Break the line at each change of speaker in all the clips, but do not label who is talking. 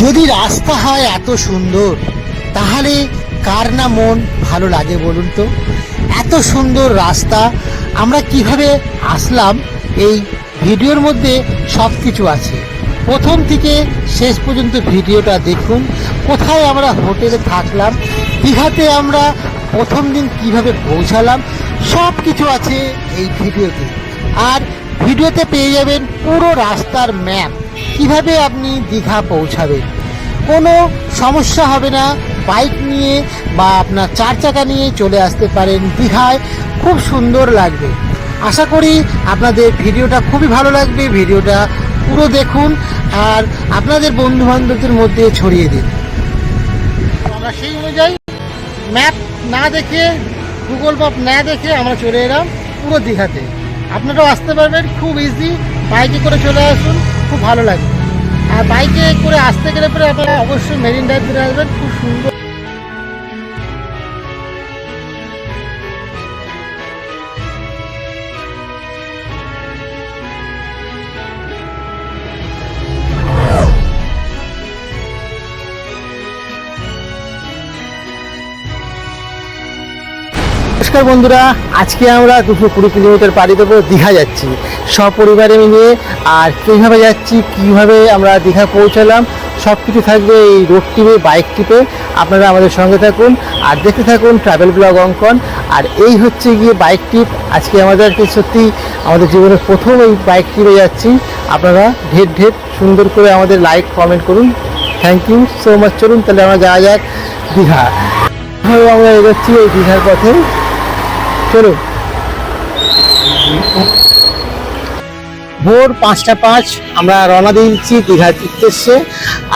যদি রাস্তা হয় এত সুন্দর, তাহলে কার না মন ভালো লাগে বলুন তো? এত সুন্দর রাস্তা, আমরা কীভাবে আসলাম? এই ভিডিওর মধ্যে সব কিছু আছে। প্রথম থেকে শেষ পর্যন্ত ভিডিওটা দেখুন, কোথায় আমরা হোটেলে থাকলাম, দীঘাতে আমরা প্রথম দিন কীভাবে পৌঁছালাম সব কিছু আছে এই ভিডিওতে। আর ভিডিওতে পেয়ে যাবেন পুরো রাস্তার ম্যাপ কীভাবে আপনি দীঘা পৌঁছাবেন? কোনো সমস্যা হবে না বাইক নিয়ে বা আপনার চার চাকা নিয়ে চলে আসতে পারেন দীঘায়, খুব সুন্দর লাগবে। আশা করি আপনাদের ভিডিওটা খুবই ভালো লাগবে, ভিডিওটা পুরো দেখুন আর আপনাদের বন্ধু বান্ধবদের মধ্যে ছড়িয়ে দিন। আমরা সেই অনুযায়ী ম্যাপ না দেখে গুগল ম্যাপ না দেখে আমরা চলে এলাম পুরো দীঘাতে। আপনারাও আসতে পারবেন, খুব ইজি বাইকে করে চলে আসুন। খুব ভালো লাগে। আর বাইকে করে আসতে গেলে পরে আপনারা অবশ্যই মেরিন ড্রাইভ ফিরে আসবেন, খুব সুন্দর নমস্কার বন্ধুরা, আজকে আমরা দুশো কুড়ি কিলোমিটার পাড়ি দেবো দীঘা যাচ্ছি। সপরিবারে মিলে আর কীভাবে যাচ্ছি, কীভাবে আমরা দীঘা পৌঁছালাম সব কিছু থাকবে এই রোড ট্রিপে বাইক ট্রিপে আপনারা আমাদের সঙ্গে থাকুন আর দেখতে থাকুন ট্রাভেল ব্লগ অঙ্কন। আর এই হচ্ছে গিয়ে বাইক ট্রিপ আজকে আমাদেরকে সত্যি আমাদের জীবনের প্রথম এই বাইক ট্রিপে যাচ্ছি। আপনারা ঢের ঢের সুন্দর করে আমাদের লাইক কমেন্ট করুন। থ্যাংক ইউ সো মাচ চলুন তাহলে আমরা যাওয়া যাক দীঘা। আমরা এগোচ্ছি এই দীঘার পথে। চলুন। ভোর পাঁচটা পাঁচ, আমরা রওনা দিয়েছি দীঘার উদ্দেশ্যে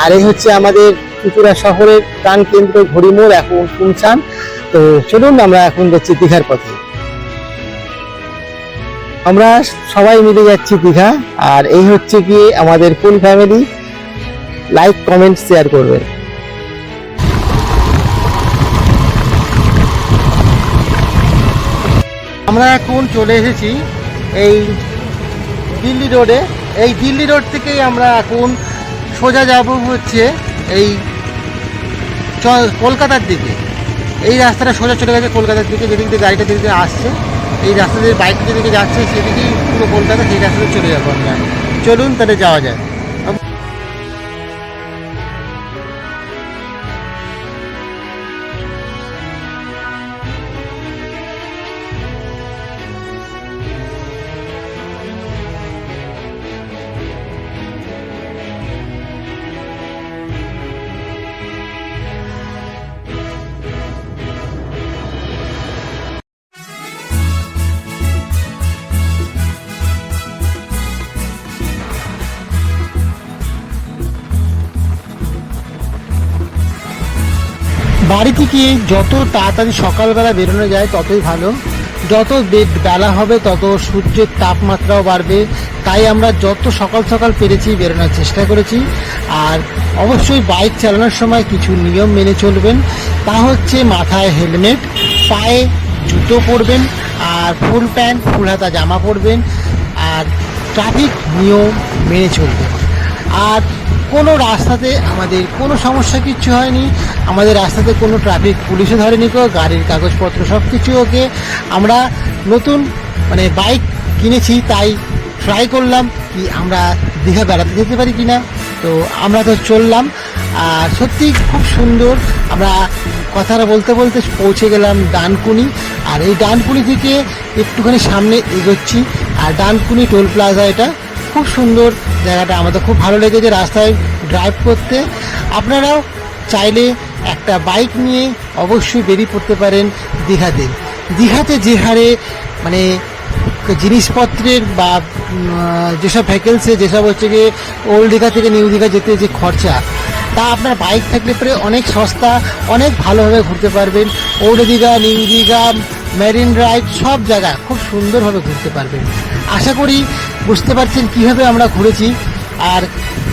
আর এই হচ্ছে আমাদের ত্রিপুরা শহরের প্রাণ কেন্দ্র ঘড়িমোড় এখন শুনছান তো চলুন, আমরা এখন যাচ্ছি দীঘার পথে। আমরা সবাই মিলে যাচ্ছি দীঘা, আর এই হচ্ছে কি আমাদের full family like comment share করবেন। আমরা এখন চলে এসেছি এই দিল্লি রোডে। এই দিল্লি রোড থেকেই আমরা এখন সোজা যাব হচ্ছে এই কলকাতার দিকে। এই রাস্তাটা সোজা চলে গেছে কলকাতার দিকে, যেদিক দিয়ে গাড়িটা দিকে আসছে। এই রাস্তা দিয়ে বাইক যেদিকে যাচ্ছে, সেদিকেই পুরো কলকাতা, সেই রাস্তাতে চলে যাব আমরা। চলুন তাহলে যাওয়া যায় বাড়ি থেকে যত তাড়াতাড়ি সকালবেলা বেরোনো যায় ততই ভালো। যত বেলা হবে, তত সূর্যের তাপমাত্রাও বাড়বে। তাই আমরা যত সকাল সকাল পেরেছি বেরোনোর চেষ্টা করেছি। আর অবশ্যই বাইক চালানোর সময় কিছু নিয়ম মেনে চলবেন। তা হচ্ছে মাথায় হেলমেট, পায়ে জুতো পরবেন, আর ফুল প্যান্ট, ফুল হাতা জামা পরবেন। আর ট্রাফিক নিয়ম মেনে চলবেন। আর কোনো রাস্তাতে আমাদের কোনো সমস্যা কিচ্ছু হয়নি। আমাদের রাস্তাতে কোনো ট্রাফিক পুলিশও ধরেনি কেউ, গাড়ির কাগজপত্র সব কিছু ওকে। আমরা নতুন মানে বাইক কিনেছি, তাই ট্রাই করলাম কি আমরা দীঘা বেড়াতে যেতে পারি কি না তো আমরা তো চললাম। আর সত্যি খুব সুন্দর। আমরা কথাটা বলতে বলতে পৌঁছে গেলাম ডানকুনি। আর এই ডানকুনি থেকে একটুখানি সামনে এগোচ্ছি। আর ডানকুনি টোল প্লাজা এটা। খুব সুন্দর জায়গাটা। আমাদের খুব ভালো লেগেছে রাস্তায় ড্রাইভ করতে। আপনারাও চাইলে একটা বাইক নিয়ে অবশ্যই বেরিয়ে পড়তে পারেন দীঘাতে। দীঘাতে যে হারে মানে জিনিসপত্রের বা যেসব ভেহিকেলসে যেসব হচ্ছে গিয়ে ওল্ড দীঘা থেকে নিউ দীঘা যেতে যে খরচা, তা আপনার বাইক থাকলে পরে অনেক সস্তা, অনেক ভালোভাবে ঘুরতে পারবেন। Old Digha new Digha marine drive সব জায়গা খুব সুন্দরভাবে ঘুরতে পারবেন। আশা করি বুঝতে পারছেন কীভাবে আমরা ঘুরেছি। আর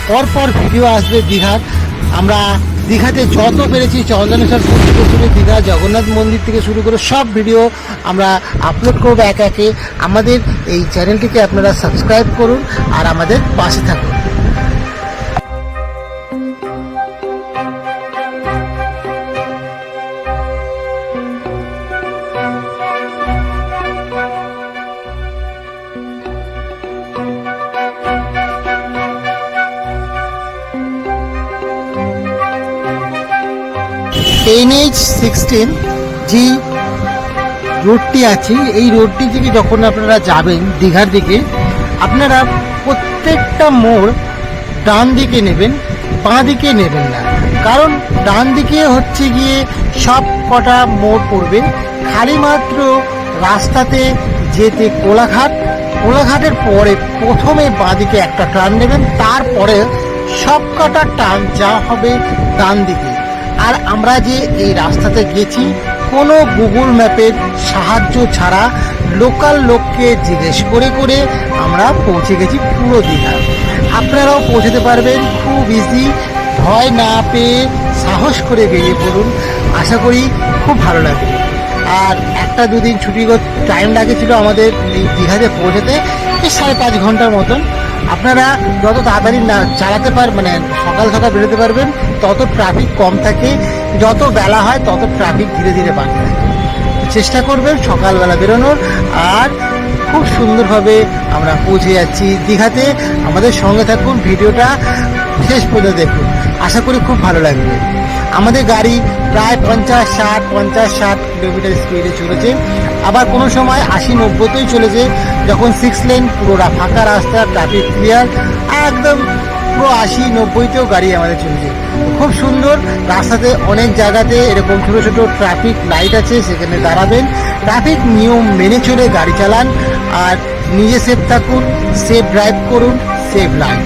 পরপর ভিডিও আসবে দীঘার। আমরা দীঘাতে যত পেরেছি চন্দনেশ্বর থেকে শুরু দীঘা, জগন্নাথ মন্দির থেকে শুরু করে সব ভিডিও আমরা আপলোড করব এক একে। আমাদের এই চ্যানেলটিকে আপনারা সাবস্ক্রাইব করুন আর আমাদের পাশে থাকুন। সিক্সটিন যে রোডটি আছে, এই রোডটি থেকে যখন আপনারা যাবেন দীঘার দিকে, আপনারা প্রত্যেকটা মোড় ডান দিকে নেবেন, বাঁ দিকে নেবেন না। কারণ ডান দিকে হচ্ছে গিয়ে সব কটা মোড় পড়বে। খালি মাত্র রাস্তাতে যেতে কোলাঘাট। কোলাঘাটের পরে প্রথমে বাঁ দিকে একটা টার্ন নেবেন, তারপরে সব কটা টার্ন যা হবে ডান দিকে। আর আমরা যে এই রাস্তাতে গেছি কোনো গুগল ম্যাপের সাহায্য ছাড়া লোকাল লোককে জিজ্ঞেস করে করে আমরা পৌঁছে গেছি পুরো দীঘা। আপনারাও পৌঁছতে পারবেন, খুব ইজি ভয় না পেয়ে সাহস করে বেরিয়ে পড়ুন। আশা করি খুব ভালো লাগবে। আর একটা দুদিন ছুটি টাইম লাগেছিল আমাদের এই দীঘাতে পৌঁছতে সাড়ে পাঁচ ঘণ্টার মতন। আপনারা যত তাড়াতাড়ি না চালাতে পার মানে সকাল সকাল বেরোতে পারবেন, তত ট্রাফিক কম থাকে। যত বেলা হয়, তত ট্রাফিক ধীরে ধীরে বাড়তে থাকে। চেষ্টা করবেন সকালবেলা বেরোনোর। আর খুব সুন্দরভাবে আমরা পৌঁছে যাচ্ছি দীঘাতে। আমাদের সঙ্গে থাকুন, ভিডিওটা শেষ পর্যন্ত দেখুন। আশা করি খুব ভালো লাগবে। আমাদের গাড়ি প্রায় পঞ্চাশ ষাট পঞ্চাশ ষাট কিলোমিটার স্পিডে চলেছে। আবার কোনো সময় আশি, নব্বইতেই চলেছে, যখন সিক্স লেন পুরোটা ফাঁকা রাস্তা ট্রাফিক ক্লিয়ার একদম পুরো আশি, নব্বইতেও গাড়ি আমাদের চলছে। খুব সুন্দর, রাস্তাতে অনেক জায়গাতে এরকম ছোটো ছোটো ট্রাফিক লাইট আছে, সেখানে দাঁড়াবেন। ট্রাফিক নিয়ম মেনে চলে গাড়ি চালান, আর নিজে সেফ থাকুন সেফ ড্রাইভ করুন সেফ লাইন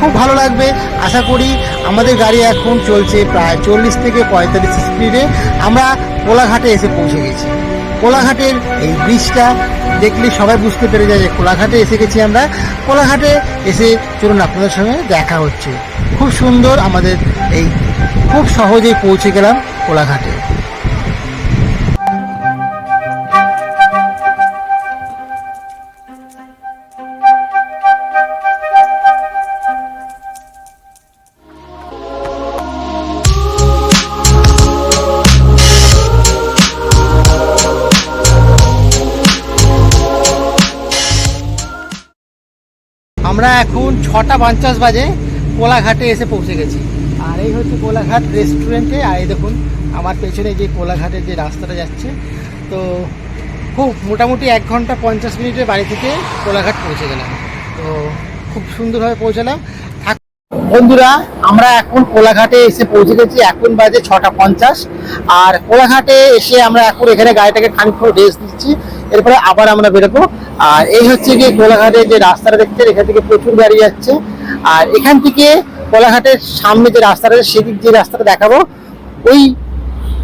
খুব ভালো লাগবে। আশা করি আমাদের গাড়ি এখন চলছে প্রায় চল্লিশ থেকে পঁয়তাল্লিশ স্পিডে। আমরা কোলাঘাটে এসে পৌঁছে গেছি। কোলাঘাটের এই ব্রিজটা দেখলে সবাই বুঝতে পেরে যায় যে কোলাঘাটে এসে গেছি আমরা। কোলাঘাটে এসে চলুন আপনাদের সঙ্গে দেখা হচ্ছে। খুব সুন্দর আমাদের এই খুব সহজেই পৌঁছে গেলাম কোলাঘাটে। ছটা পঞ্চাশ বাজে কোলাঘাটে এসে পৌঁছে গেছি। আর এই হচ্ছে কোলাঘাট রেস্টুরেন্টে আর এই দেখুন, আমার পেছনে যে কোলাঘাটের যে রাস্তাটা যাচ্ছে, তো খুব মোটামুটি এক ঘণ্টা পঞ্চাশ মিনিটের বাড়ি থেকে কোলাঘাট পৌঁছে গেলাম। তো খুব সুন্দরভাবে পৌঁছালাম। বন্ধুরা, আমরা এখন কোলাঘাটে এসে পৌঁছে গেছি, এখন বাজে ছটা পঞ্চাশ। আর কোলাঘাটে এসে আমরা এখন এখানে গাড়িটাকে খানিক রেস্ট দিচ্ছি এরপরে আবার আমরা বেরোবো। আর এই হচ্ছে গিয়ে কোলাঘাটে যে রাস্তাটা দেখছেন, এখান থেকে প্রচুর গাড়ি যাচ্ছে। আর এখান থেকে কোলাঘাটের সামনে যে রাস্তাটা সেদিক যে রাস্তাটা দেখাবো। ওই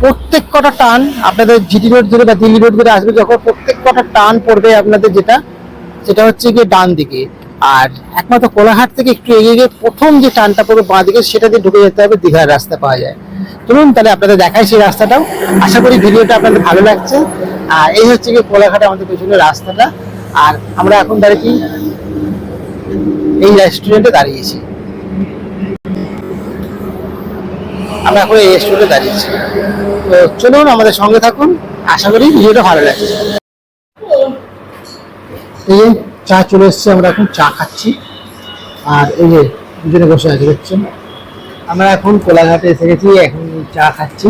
প্রত্যেক কটা টান আপনাদের জিটি রোড ধরে বা দিল্লি রোড ধরে আসবে, যখন প্রত্যেক কটা টান পড়বে আপনাদের যেটা, সেটা হচ্ছে গিয়ে ডান দিকে। আর একমাত্র কোলাঘাট থেকে একটু এগিয়ে গিয়ে প্রথম যে টানটা পড়বে বাঁ দিকে, সেটা দিয়ে ঢুকে যেতে হবে, দীঘার রাস্তা পাওয়া যায়। চলুন তাহলে আপনাদের দেখাই সেই রাস্তাটাও। আশা করি ভিডিওটা আপনাদের ভালো লাগছে। আর এই হচ্ছে গিয়ে কোলাঘাটে আমাদের পেছনের রাস্তাটা। আর আমরা এখন দাঁড়িয়েছি এই রেস্টুরেন্টে দাঁড়িয়েছি। আমরা এখন এই রেস্টুরেন্টে দাঁড়িয়েছি। তো চলুন আমাদের সঙ্গে থাকুন। আশা করি ভিডিওটা ভালো লাগছে। এই যে চা চলে এসছে, আমরা এখন চা খাচ্ছি। আর এই যে দুজনে বসে আছে, দেখছেন? আমরা এখন কোলাঘাটে এসে গেছি, এখন চা খাচ্ছি।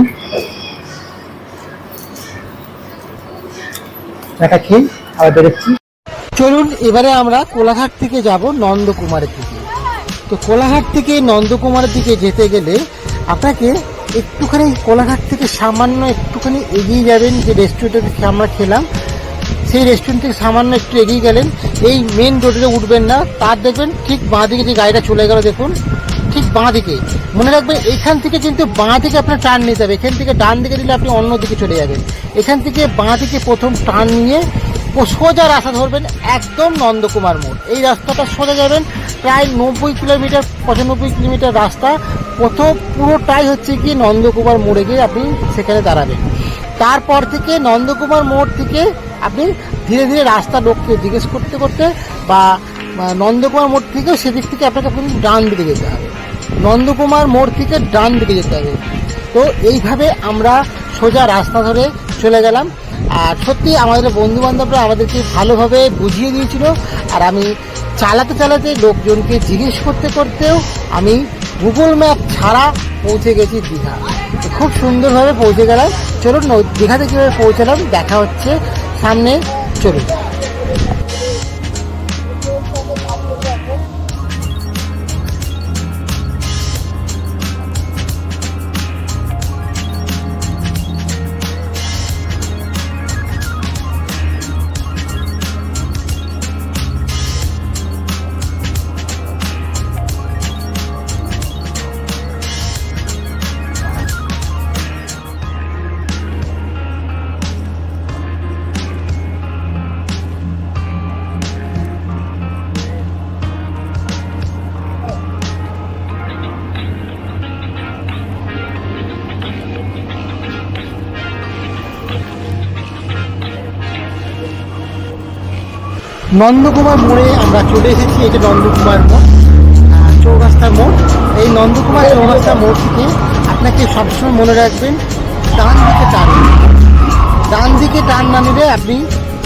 চাটা খেয়ে আবার বেরোচ্ছি। চলুন, এবারে আমরা কোলাঘাট থেকে যাব নন্দকুমারের দিকে। তো কোলাঘাট থেকে নন্দকুমারের দিকে যেতে গেলে আপনাকে একটুখানি কোলাঘাট থেকে সামান্য একটুখানি এগিয়ে যাবেন যে রেস্টুরেন্টে আমরা খেলাম। সেই রেস্টুরেন্ট থেকে সামান্য একটু এগিয়ে গেলেন। এই মেন রোডে উঠবেন না। তার দেখবেন ঠিক বাঁ দিকে যে গাড়িটা চলে গেল, দেখুন। ঠিক বাঁ দিকে। মনে রাখবেন, এখান থেকে কিন্তু বাঁ দিকে আপনার টার্ন নিতে হবে এখান থেকে ডান দিকে দিলে আপনি অন্য দিকে চলে যাবেন। এখান থেকে বাঁ দিকে প্রথম টার্ন নিয়ে সোজা রাস্তা ধরবেন একদম নন্দকুমার মোড়। এই রাস্তাটা সোজা যাবেন, প্রায় নব্বই কিলোমিটার, পঁচানব্বই কিলোমিটার রাস্তা। প্রথম পুরোটাই হচ্ছে গিয়ে নন্দকুমার মোড়ে গিয়ে আপনি সেখানে দাঁড়াবেন। তারপর থেকে নন্দকুমার মোড় থেকে আপনি ধীরে ধীরে রাস্তা লোককে জিজ্ঞেস করতে করতে বা নন্দকুমার মোড় থেকেও সেদিক থেকে আপনাকে ডান দিকে যেতে হবে। নন্দকুমার মোড় থেকে ডান দিকে যেতে হবে। তো এইভাবে আমরা সোজা রাস্তা ধরে চলে গেলাম। আর সত্যি আমাদের বন্ধু বান্ধবরা আমাদেরকে ভালোভাবে বুঝিয়ে দিয়েছিল। আর আমি চালাতে চালাতে লোকজনকে জিজ্ঞেস করতে করতেও আমি গুগল ম্যাপ ছাড়া পৌঁছে গেছি দীঘা। খুব সুন্দরভাবে পৌঁছে গেলাম। চলুন দীঘাতে কীভাবে পৌঁছালাম দেখা হচ্ছে। সামনে চলুন। নন্দকুমার মোড়ে আমরা চলে এসেছি এটা নন্দকুমার মোড় চৌরাস্তার মোড়। এই নন্দকুমার চৌরাস্তা মোড় থেকে আপনাকে সবসময় মনে রাখবেন, ডান দিকে টান। ডান দিকে টান না নিলে আপনি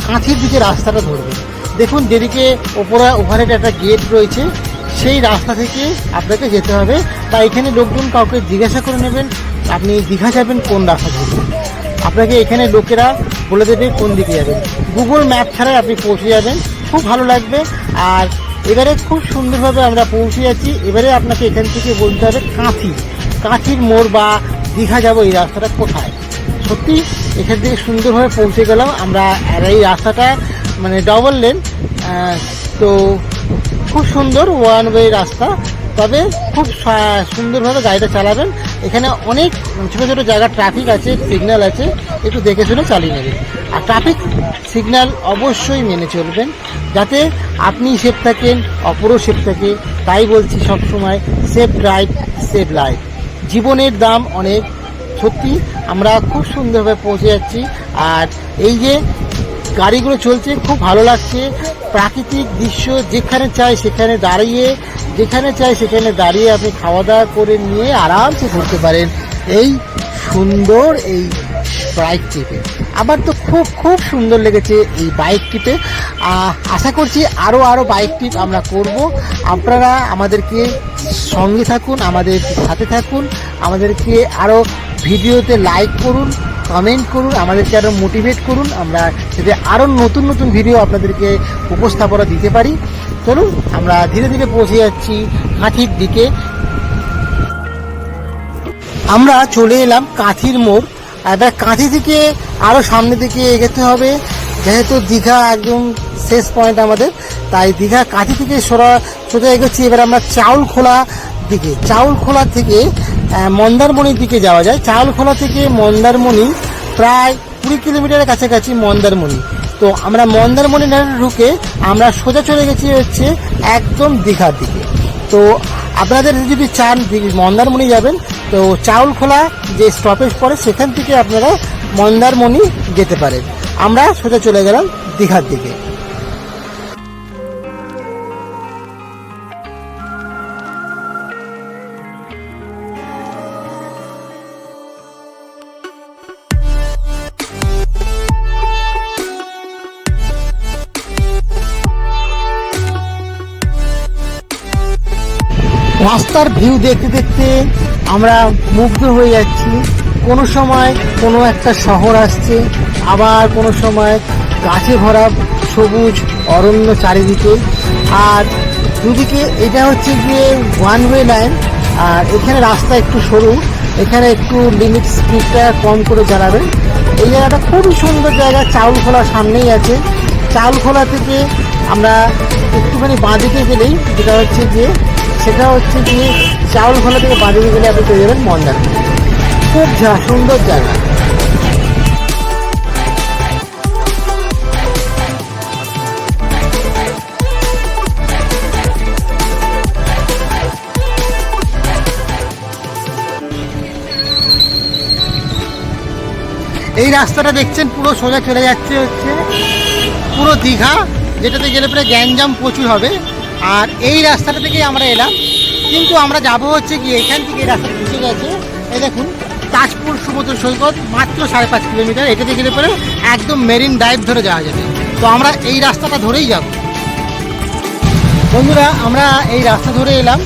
কাঁথির দিকে রাস্তাটা ধরবেন। দেখুন, যেদিকে ওপরে ওভারের একটা গেট রয়েছে, সেই রাস্তা থেকে আপনাকে যেতে হবে। বা এখানে লোকজন কাউকে জিজ্ঞাসা করে নেবেন, আপনি দীঘা যাবেন, কোন রাস্তা ধরবেন? আপনাকে এখানে লোকেরা বলে দেবে কোন দিকে যাবেন। গুগল ম্যাপ ছাড়াই আপনি পৌঁছে যাবেন। খুব ভালো লাগবে। আর এবারে খুব সুন্দরভাবে আমরা পৌঁছে যাচ্ছি। এবারে আপনাকে এখান থেকে বলতে হবে কাঁথি। কাঁথির মোড় বা দীঘা যাব এই রাস্তাটা কোথায়? সত্যি এখান থেকে সুন্দরভাবে পৌঁছে গেলাম। আমরা এই রাস্তাটা মানে ডবল লেন তো খুব সুন্দর ওয়ান ওয়ে রাস্তা। তবে খুব সুন্দরভাবে গাড়িটা চালাবেন। এখানে অনেক ছোটো ছোটো জায়গা ট্রাফিক আছে সিগন্যাল আছে। একটু দেখে শুনে চালিয়ে নেবেন। আর ট্রাফিক সিগন্যাল অবশ্যই মেনে চলবেন। যাতে আপনি সেফ থাকেন, অপরও সেফ থাকে। তাই বলছি সবসময়, সেফ ড্রাইভ সেফ লাইফ। জীবনের দাম অনেক। সত্যি, আমরা খুব সুন্দরভাবে পৌঁছে যাচ্ছি। আর এই যে গাড়িগুলো চলছে, খুব ভালো লাগছে। প্রাকৃতিক দৃশ্য যেখানে চাই সেখানে দাঁড়িয়ে, যেখানে চাই সেখানে দাঁড়িয়ে আপনি খাওয়া দাওয়া করে নিয়ে আরামসে ঘুরতে পারেন। এই সুন্দর এই বাইক ট্রিপে আমার তো খুব খুব সুন্দর লেগেছে এই বাইক ট্রিপে আশা করছি আরও আরও বাইক ট্রিপ আমরা করব। আপনারা আমাদেরকে সঙ্গে থাকুন, আমাদের সাথে থাকুন, আমাদেরকে আরও ভিডিওতে লাইক করুন কমেন্ট করুন, আমাদেরকে আরও মোটিভেট করুন। আমরা যাতে আরও নতুন নতুন ভিডিও আপনাদেরকে উপস্থাপনা দিতে পারি। চলুন, আমরা ধীরে ধীরে পৌঁছে যাচ্ছি কাঁথির দিকে। আমরা চলে এলাম কাঁথির মোড়। এবার কাঁথি থেকে আরও সামনের দিকে এগোতে হবে। যেহেতু দীঘা একদম শেষ পয়েন্ট আমাদের, তাই দীঘা কাঁথি থেকে সোজা সোজা এগোচ্ছি। এবার আমরা চাউল খোলা দিকে, চাউল খোলা থেকে মন্দারমণির দিকে যাওয়া যায়। চাউল খোলা থেকে মন্দারমণি প্রায় কুড়ি কিলোমিটারের কাছাকাছি মন্দারমণি। তো আমরা মন্দারমণি ঢুকে আমরা সোজা চলে গেছি হচ্ছে একদম দীঘার দিকে। তো আপনাদের যদি চান, মন্দারমণি যাবেন, তো চাউল খোলা যে স্টপেজ পড়ে, সেখান থেকে আপনারা মন্দারমণি যেতে পারেন। আমরা সোজা চলে গেলাম দীঘার দিকে। রাস্তার ভিউ দেখতে দেখতে আমরা মুগ্ধ হয়ে যাচ্ছি। কোনো সময় কোনো একটা শহর আসছে, আবার কোনো সময় গাছে ভরা সবুজ অরণ্য চারিদিকে। আর দুদিকে এটা হচ্ছে গিয়ে ওয়ান ওয়ে লাইন আর এখানে রাস্তা একটু সরু, এখানে একটু লিমিট স্পিডটা কম করে চালাবেন এই জায়গাটা খুবই সুন্দর জায়গা চাউল খোলা সামনেই আছে। চাউল খোলা থেকে আমরা একটুখানি বাঁদিকে গেলেই যেটা হচ্ছে যে সেটা হচ্ছে যে চাউল খোলা থেকে বাঁদিকে গেলে আপনি পেয়ে যাবেন মন্দার খুব সুন্দর জায়গা। এই রাস্তাটা দেখছেন, পুরো সোজা চলে যাচ্ছে হচ্ছে, পুরো দীঘা, যেটাতে গেলে পরে গ্যাঞ্জাম প্রচুর হবে। আর এই রাস্তাটা থেকে আমরা এলাম। কিন্তু আমরা যাব হচ্ছে কি এখান থেকে এই রাস্তা ঢুকে গেছে। এই দেখুন, তাজপুর সমুদ্র সৈকত, মাত্র সাড়ে পাঁচ কিলোমিটার। এটা থেকে গেলে পরে একদম মেরিন ড্রাইভ ধরে যাওয়া যাবে। তো আমরা এই রাস্তাটা ধরেই যাব। বন্ধুরা, আমরা এই রাস্তা ধরে এলাম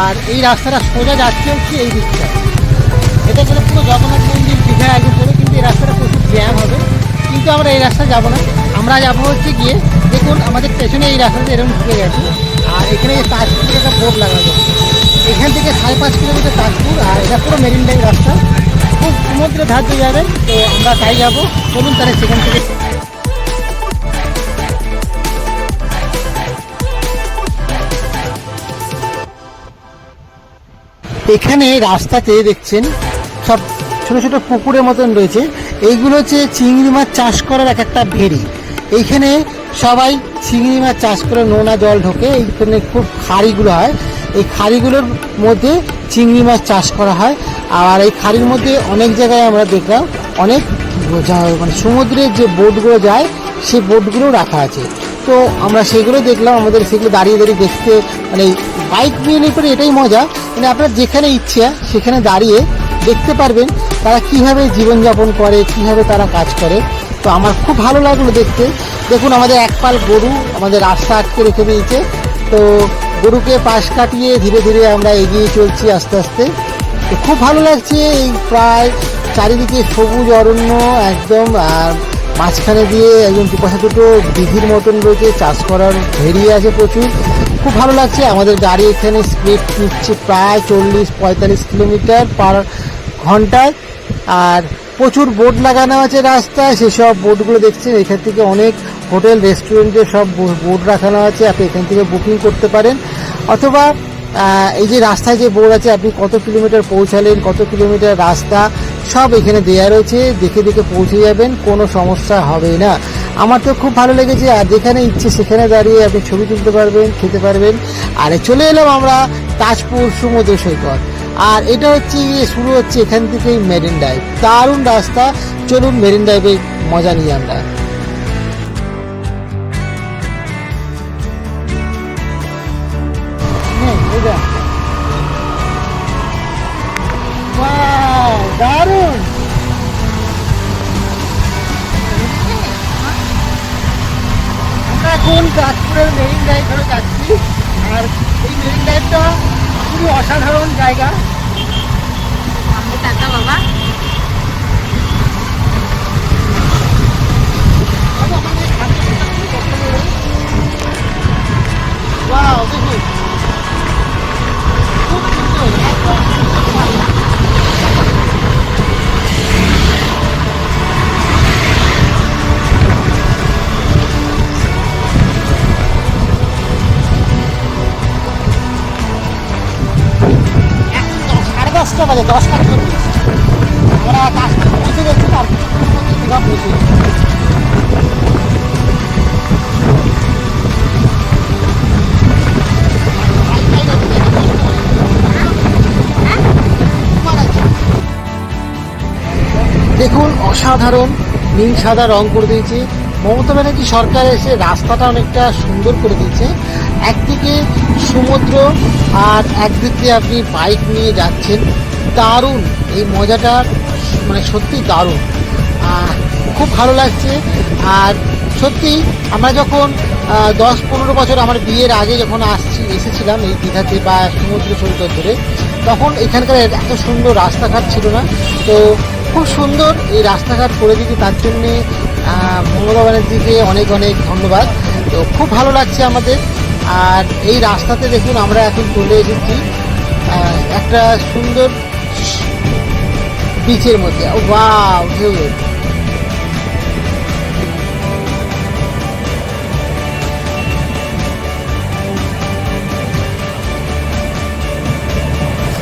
আর এই রাস্তাটা সোজা যাচ্ছে হচ্ছে এই দিকটা। এটা গেলে পুরো জগন্নাথ মন্দির দীঘা একদম পড়বে কিন্তু এই রাস্তাটা প্রচুর জ্যাম হবে। কিন্তু আমরা এই রাস্তায় যাব না। আমরা যাব হচ্ছে গিয়ে দেখুন আমাদের পেছনে এই রাস্তাতে এরকম ঢুকে গেছে। আর এখানে তাজপুর একটা বোর্ড লাগানো এখান থেকে সাড়ে পাঁচ কিলোমিটার তাজপুর, আর এটা পুরো মেরিন লাইন রাস্তা। খুব সমুদ্রের ধার দিয়ে যাবেন তো আমরা তাই যাব। চলুন তাহলে সেখান থেকে। এখানে রাস্তাতে দেখছেন সব ছোট ছোট পুকুরের মতন রয়েছে। এইগুলো হচ্ছে চিংড়ি মাছ চাষ করার এক একটা ভেড়ি। এইখানে সবাই চিংড়ি মাছ চাষ করে নোনা জল ঢোকে এইখানে খুব খাড়িগুলো হয়। এই খাড়িগুলোর মধ্যে চিংড়ি মাছ চাষ করা হয়। আর এই খাড়ির মধ্যে অনেক জায়গায় আমরা দেখলাম অনেক মানে সমুদ্রের যে বোটগুলো যায়, সেই বোটগুলো রাখা আছে। তো আমরা সেগুলো দেখলাম, আমাদের সেগুলো দাঁড়িয়ে দাঁড়িয়ে দেখতে মানে বাইক নিয়ে নিয়ে করে এটাই মজা। মানে আপনার যেখানে ইচ্ছা, সেখানে দাঁড়িয়ে দেখতে পারবেন তারা কীভাবে জীবনযাপন করে, কীভাবে তারা কাজ করে। তো আমার খুব ভালো লাগল দেখতে। দেখুন, আমাদের একপাল গরু আমাদের রাস্তা আটকে রেখে দিয়েছে তো গরুকে পাশ কাটিয়ে ধীরে ধীরে আমরা এগিয়ে চলছি আস্তে আস্তে। তো খুব ভালো লাগছে এই প্রায় চারিদিকে সবুজ, অরণ্য একদম, আর মাঝখানে দিয়ে একদম দুপাশে দুটো দিঘির মতন রয়েছে, চাষ করার ভেরিয়ে আছে প্রচুর। খুব ভালো লাগছে, আমাদের গাড়ি এখানে স্পিড নিচ্ছে প্রায় চল্লিশ, পঁয়তাল্লিশ কিলোমিটার পার ঘন্টায়। আর প্রচুর বোর্ড লাগানো আছে রাস্তায়, সেসব বোর্ডগুলো দেখছেন। এখান থেকে অনেক হোটেল রেস্টুরেন্টে সব বোর্ড রাখানো আছে। আপনি এখান থেকে বুকিং করতে পারেন। অথবা এই যে রাস্তায় যে বোর্ড আছে, আপনি কত কিলোমিটার পৌঁছালেন, কত কিলোমিটার রাস্তা, সব এখানে দেয়া রয়েছে। দেখে দেখে পৌঁছে যাবেন, কোনো সমস্যা হবে না। আমার তো খুব ভালো লেগেছে, আর যেখানে ইচ্ছে সেখানে দাঁড়িয়ে আপনি ছবি তুলতে পারবেন, খেতে পারবেন। আর চলে এলাম আমরা তাজপুর সমুদ্র সৈকত। আর এটা হচ্ছে গিয়ে শুরু হচ্ছে এখান থেকেই মেরিন ড্রাইভ দারুণ রাস্তা, চলুন মেরিন ড্রাইভে মজা নিই আমরা। দারুণ! এখন তাজপুরের মেরিন ড্রাইভ ধরে যাচ্ছি। আর এই মেরিন ড্রাইভটা খুবই অসাধারণ জায়গা।
টাটা বাবা।
ওয়াও দেখুন খুব সুন্দর দেখুন, অসাধারণ নীল সাদা রং করে দিয়েছে। মমতা ব্যানার্জি সরকার এসে রাস্তাটা অনেকটা সুন্দর করে দিয়েছে। একদিকে সমুদ্র আর একদিকে আপনি বাইক নিয়ে যাচ্ছেন। দারুণ এই মজাটা। মানে সত্যি দারুণ। খুব ভালো লাগছে। আর সত্যি আমরা যখন দশ পনেরো বছর আমার বিয়ের আগে যখন আসছি, এসেছিলাম এই দীঘাতে বা সমুদ্র সৈকত ধরে, তখন এখানকার এত সুন্দর রাস্তাঘাট ছিল না। তো খুব সুন্দর এই রাস্তাঘাট করে দিয়েছে। তার জন্যে মমতা ব্যানার্জিকে অনেক অনেক ধন্যবাদ। তো খুব ভালো লাগছে আমাদের। আর এই রাস্তাতে দেখুন আমরা এখন চলে এসেছি। একটা সুন্দর বিচের মধ্যে ওয়াও ঢেউ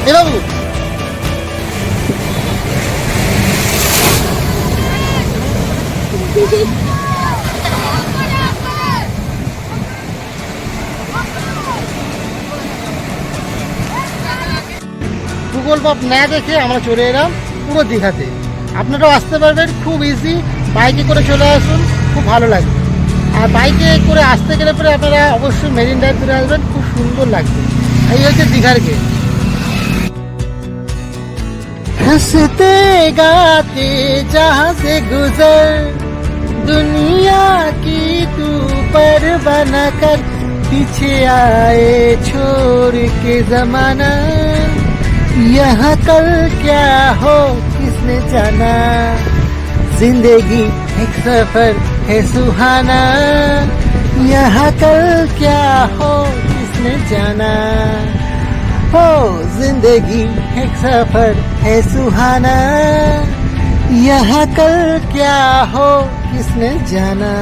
এ বাবু গুগল ম্যাপ না দেখে আমরা চলে এলাম। পুরো দীঘাতে আপনারাও আসতে পারবেন খুব ইজি বাইকে করে চলে আসুন খুব ভালো লাগবে আর বাইকে করে আসতে গেলে পরে আপনারা অবশ্যই মেরিন ড্রাইভ ধরে আসবেন খুব সুন্দর লাগবে এই হচ্ছে দীঘার গেট हंसते गाते जहाँ से गुजर दुनिया की तू पर बना कर पीछे आए छोड़ के जमाना यहाँ कल क्या हो, किसने जाना? ज़िंदगी एक सफ़र है सुहाना। यहाँ कल क्या हो, किसने जाना? हो, ज़िंदगी एक सफ़र है सुहाना। यहाँ कल क्या हो, किसने जाना?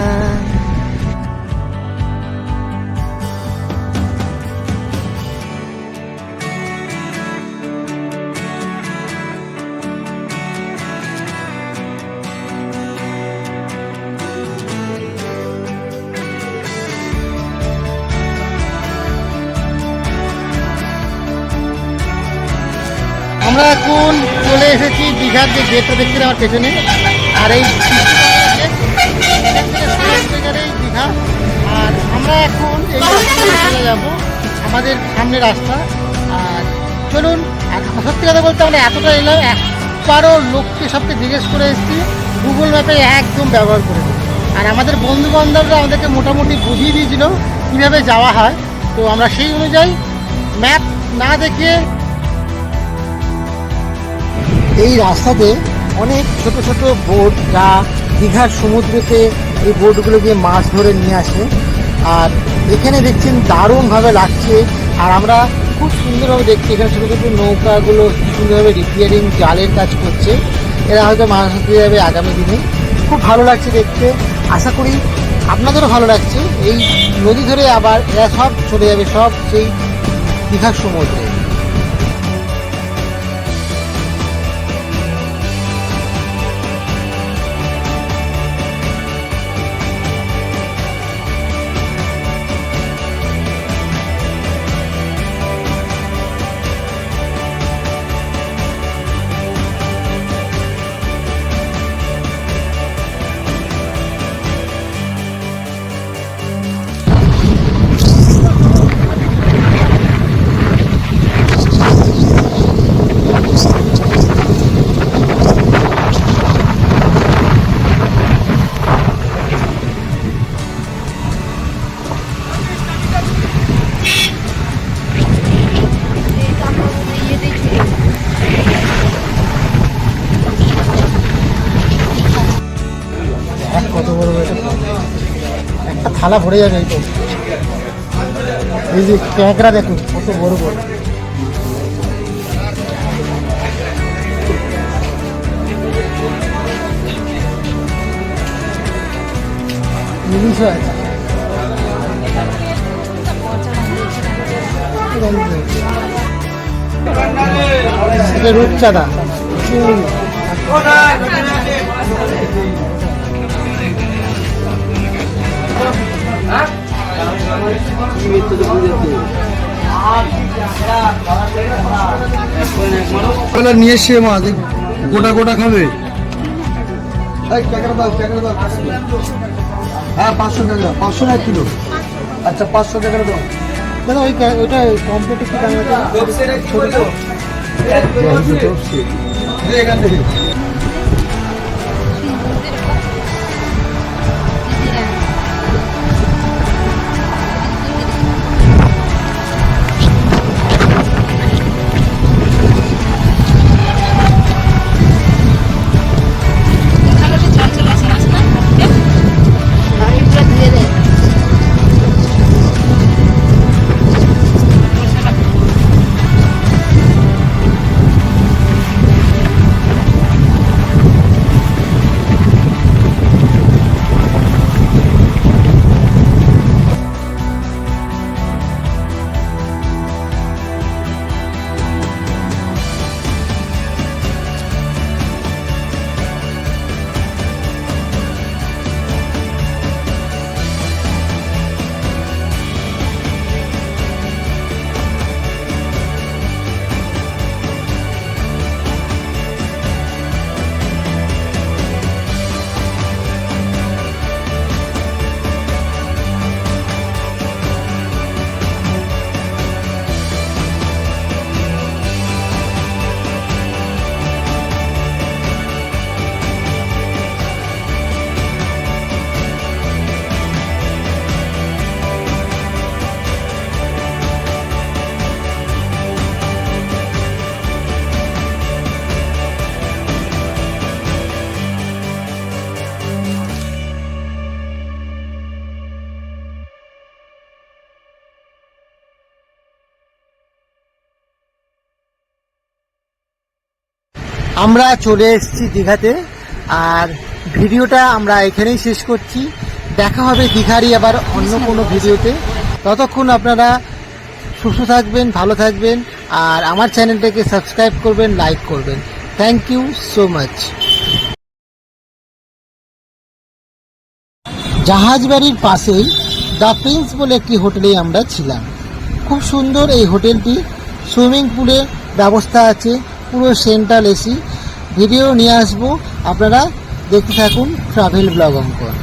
আমরা এখন চলে এসেছি দীঘার যে গেটটা দেখছি আমার পেছনে। আর এই দীঘা। আর আমরা এখন এই চলে যাব, আমাদের সামনে রাস্তা। আর চলুন সত্যি কথা বলতে আমরা এতটা এলাম, একবারও লোককে সবকে জিজ্ঞেস করে এসেছি গুগল ম্যাপে একদম ব্যবহার করে আর আমাদের বন্ধু বান্ধবরা আমাদেরকে মোটামুটি বুঝিয়ে দিয়েছিল কীভাবে যাওয়া হয়। তো আমরা সেই অনুযায়ী ম্যাপ না দেখিয়ে এই রাস্তাতে অনেক ছোট ছোট বোট যা দীঘার সমুদ্রেতে এই বোটগুলো দিয়ে মাছ ধরে নিয়ে আসে। আর এখানে দেখছেন দারুণভাবে লাগছে। আর আমরা খুব সুন্দরভাবে দেখছি, এখানে ছোটো ছোটো নৌকাগুলো সুন্দরভাবে রিপেয়ারিং জালের কাজ করছে। এরা হয়তো মাছ ধরতে যাবে আগামী দিনে। খুব ভালো লাগছে দেখতে। আশা করি আপনাদেরও ভালো লাগছে। এই নদী ধরে আবার এরা সব চলে যাবে, সব সেই দীঘার সমুদ্রে। থালা ভরে যাবে এই তো। এই যে ক্যাঁকড়া দেখুন কত বড় বড়। ইলিশও আছে।
নিয়ে এসে মাছ গোটা গোটা খাবে। হ্যাঁ পাঁচশো টাকা পাঁচশো টাকা কিলো? আচ্ছা পাঁচশো টাকা দাও।
দাদা, ওই কা- ওইটা কমপ্লিট একটু দাম ছোট আমরা চলে এসেছি দীঘাতে, আর ভিডিওটা আমরা এখানেই শেষ করছি। দেখা হবে দীঘারই আবার অন্য কোনো ভিডিওতে। ততক্ষণ আপনারা সুস্থ থাকবেন, ভালো থাকবেন, আর আমার চ্যানেলটাকে সাবস্ক্রাইব করবেন, লাইক করবেন। থ্যাংক ইউ সো মাচ জাহাজবাড়ির পাশেই দ্য প্রিন্স বলে একটি হোটেলে আমরা ছিলাম। খুব সুন্দর এই হোটেলটি। সুইমিং পুলের ব্যবস্থা আছে। পুরো সেন্ট্রাল এসি। ভিডিও নিয়ে আসব। আপনারা দেখতে থাকুন ট্রাভেল ব্লগ অঙ্কন।